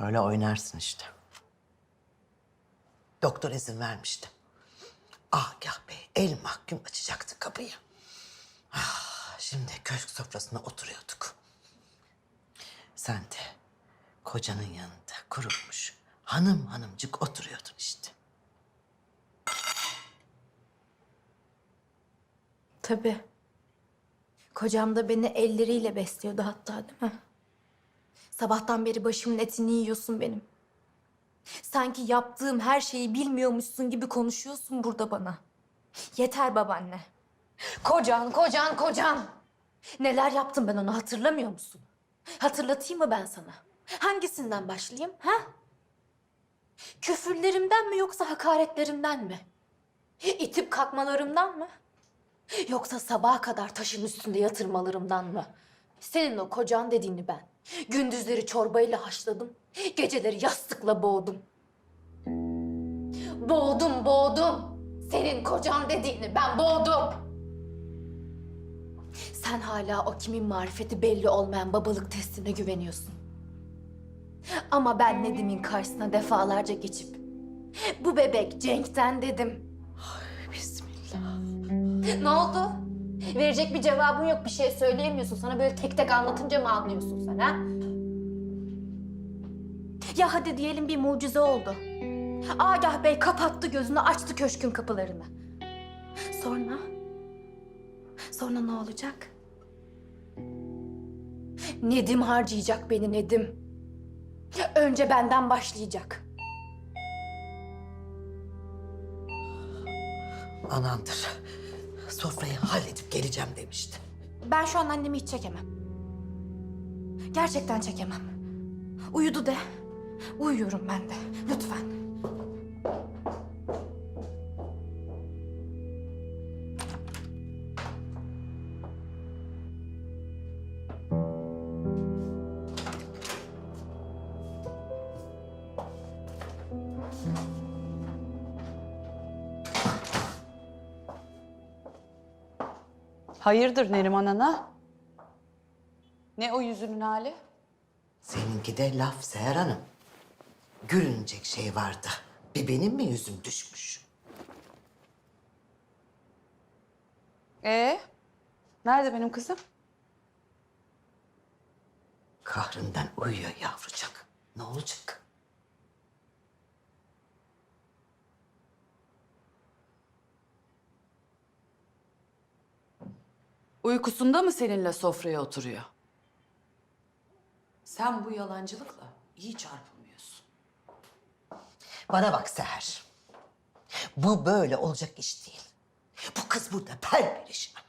Böyle oynarsın işte. Doktor izin vermişti. Agah Bey el mahkum açacaktı kapıyı. Ah, şimdi köşk sofrasına oturuyorduk. Sen de kocanın yanında kurulmuş hanım hanımcık oturuyordun işte. Tabii. Kocam da beni elleriyle besliyordu hatta değil mi? Sabahtan beri başımın etini yiyorsun benim. Sanki yaptığım her şeyi bilmiyormuşsun gibi konuşuyorsun burada bana. Yeter babaanne. Kocan, kocan, kocan. Neler yaptım ben onu hatırlamıyor musun? Hatırlatayım mı ben sana? Hangisinden başlayayım ha? Küfürlerimden mi yoksa hakaretlerimden mi? İtip kalkmalarımdan mı? Yoksa sabaha kadar taşın üstünde yatırmalarımdan mı? Senin o kocan dediğini ben. Gündüzleri çorbayla haşladım. Geceleri yastıkla boğdum. Boğdum, boğdum. Senin kocan dediğini ben boğdum. Sen hala o kimin marifeti belli olmayan babalık testine güveniyorsun. Ama ben Nedim'in karşısına defalarca geçip bu bebek Cenk'ten dedim. Bismillah. Ne oldu? Verecek bir cevabın yok, bir şey söyleyemiyorsun. Sana böyle tek tek anlatınca mı anlıyorsun sen ha? Ya hadi diyelim bir mucize oldu. Agah Bey kapattı gözünü, açtı köşkün kapılarını. Sonra? Sonra ne olacak? Nedim harcayacak beni Nedim. Önce benden başlayacak. Anandır. Sofrayı halledip geleceğim demişti. Ben şu an annemi hiç çekemem. Gerçekten çekemem. Uyudu de. Uyuyorum ben de. Lütfen. Hayırdır Neriman Ana? Ne o yüzünün hali? Seninki de laf Seher Hanım. Gülünecek şey vardı. Bir benim mi yüzüm düşmüş? Ee, nerede benim kızım? Kahrından uyuyor yavrucak. Ne olacak? Uykusunda mı seninle sofraya oturuyor? Sen bu yalancılıkla iyi çarpılmıyorsun. Bana bak Seher. Bu böyle olacak iş değil. Bu kız burada perperişan.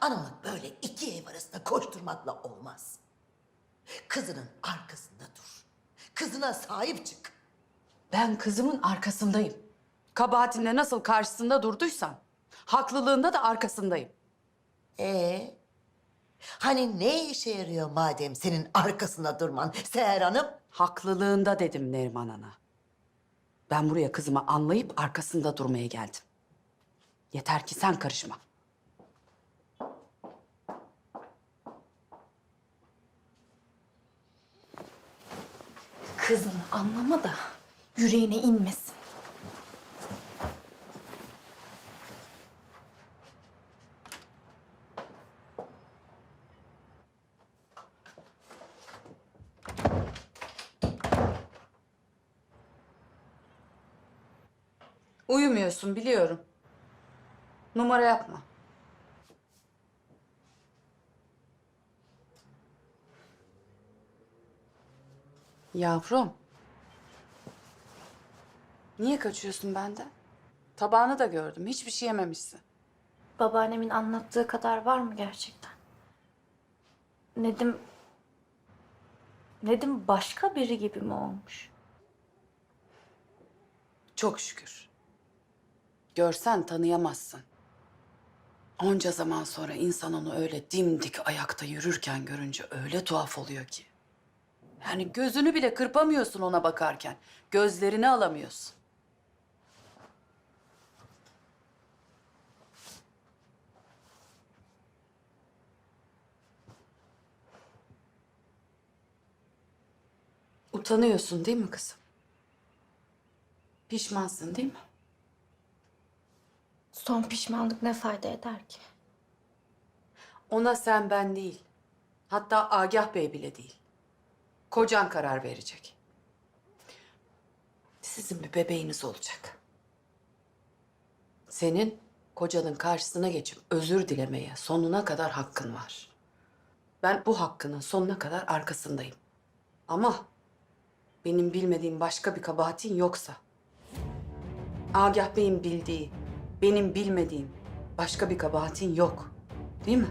Analık böyle iki ev arasında koşturmakla olmaz. Kızının arkasında dur. Kızına sahip çık. Ben kızımın arkasındayım. Kabahatinde nasıl karşısında durduysan, haklılığında da arkasındayım. Ee, hani ne işe yarıyor madem senin arkasında durman Seher Hanım? Haklılığında dedim Neriman Ana. Ben buraya kızımı anlayıp arkasında durmaya geldim. Yeter ki sen karışma. Kızını anlama da yüreğine inmesin. Uyumuyorsun biliyorum. Numara yapma. Yavrum. Niye kaçıyorsun benden? Tabağını da gördüm. Hiçbir şey yememişsin. Babaannemin anlattığı kadar var mı gerçekten? Nedim... Nedim başka biri gibi mi olmuş? Çok şükür. Görsen tanıyamazsın. Onca zaman sonra insan onu öyle dimdik ayakta yürürken görünce öyle tuhaf oluyor ki. Yani gözünü bile kırpamıyorsun ona bakarken. Gözlerini alamıyorsun. Utanıyorsun değil mi kızım? Pişmansın değil mi? Son pişmanlık ne fayda eder ki? Ona sen ben değil. Hatta Agah Bey bile değil. Kocan karar verecek. Sizin bir bebeğiniz olacak. Senin kocanın karşısına geçip özür dilemeye sonuna kadar hakkın var. Ben bu hakkının sonuna kadar arkasındayım. Ama benim bilmediğim başka bir kabahatin yoksa, Agah Bey'in bildiği, benim bilmediğim başka bir kabahatin yok. Değil mi?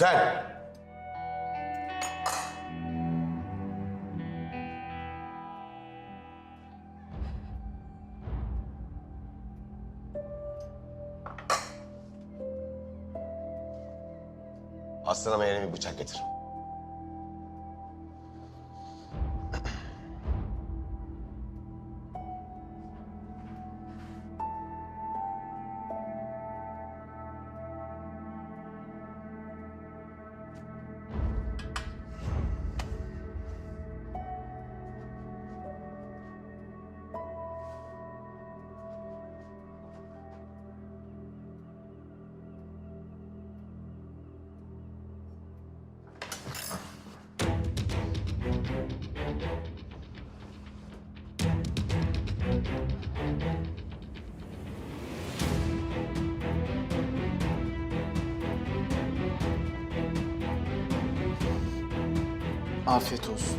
Nurten! Aslanıma yeni bir bıçak getir. Afiyet olsun.